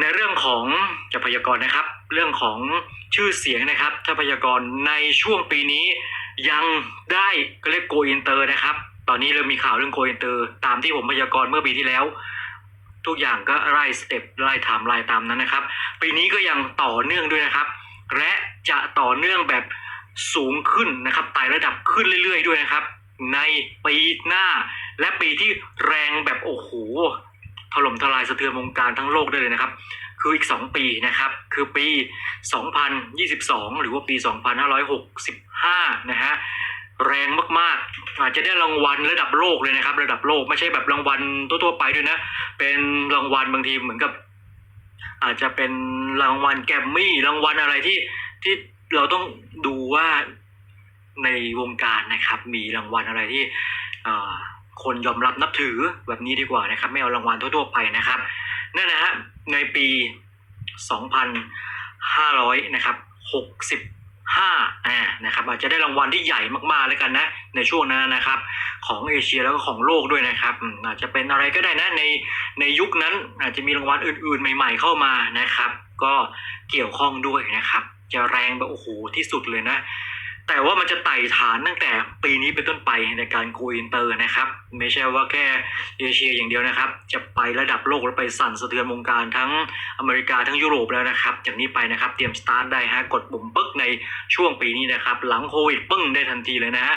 ในเรื่องของจะพยากรณ์นะครับ เรื่องของชื่อเสียงนะครับ ถ้าพยากรณ์ในช่วงปีนี้ยังได้ก็เรียกโกอินเตอร์นะครับ ตอนนี้เริ่มมีข่าวเรื่องโกอินเตอร์ ตามที่ผมพยากรณ์เมื่อปีที่แล้ว ทุกอย่างก็ไล่สเต็ปไล่ไทม์ไล่ตามนั้นนะครับ ปีนี้ก็ยังต่อเนื่องด้วยนะครับ และจะต่อเนื่องแบบสูงขึ้นนะครับไต่ระดับขึ้นเรื่อย ๆ ด้วยนะครับ ในปีหน้าและปีที่แรงแบบโอ้โห ถล่มทลายสะเทือนวงการทั้งโลกได้เลยนะครับ คืออีก 2 ปีนะครับ คือปี 2022 หรือว่าปี 2565 นะฮะแรงมากๆ อาจจะได้รางวัลระดับโลกเลยนะครับ ระดับโลกไม่ใช่แบบรางวัลทั่วๆไปด้วยนะ เป็นรางวัลบางทีเหมือนกับ อาจจะเป็นรางวัลแกรมมี่รางวัลอะไรที่ที่เราต้องดูว่าในวงการนะครับ มีรางวัลอะไรที่อ่อ คนยอมรับนับถือแบบนี้ดีกว่านะครับ ไม่เอารางวัลทั่วๆไปนะครับนั่นนะฮะในปี 2,500นะครับ65อ่านะครับอาจจะได้รางวัลที่ใหญ่มากๆแล้วกันนะ ในช่วงนั้นนะครับ ของเอเชียแล้วก็ของโลกด้วยนะครับอืมอาจจะเป็นอะไรก็ได้นะในในยุคนั้นอาจจะมีรางวัลอื่นๆ ใหม่ ๆ เข้ามานะครับ ก็เกี่ยวข้องด้วยนะครับ จะแรงแบบโอ้โหที่สุดเลยนะ แต่ว่ามันจะไต่ฐานตั้งแต่ปีนี้เป็นต้นไปในการโกอินเตอร์นะครับ ไม่ใช่ว่าแค่เอเชียอย่างเดียวนะครับ จะไประดับโลกแล้วไปสั่นสะเทือนวงการทั้งอเมริกาทั้งยุโรปแล้วนะครับจากนี้ไปนะครับเตรียมสตาร์ทได้ฮะกดปุ่มปึ๊กในช่วงปีนี้นะครับ หลังโควิดปึ้งได้ทันทีเลยนะฮะ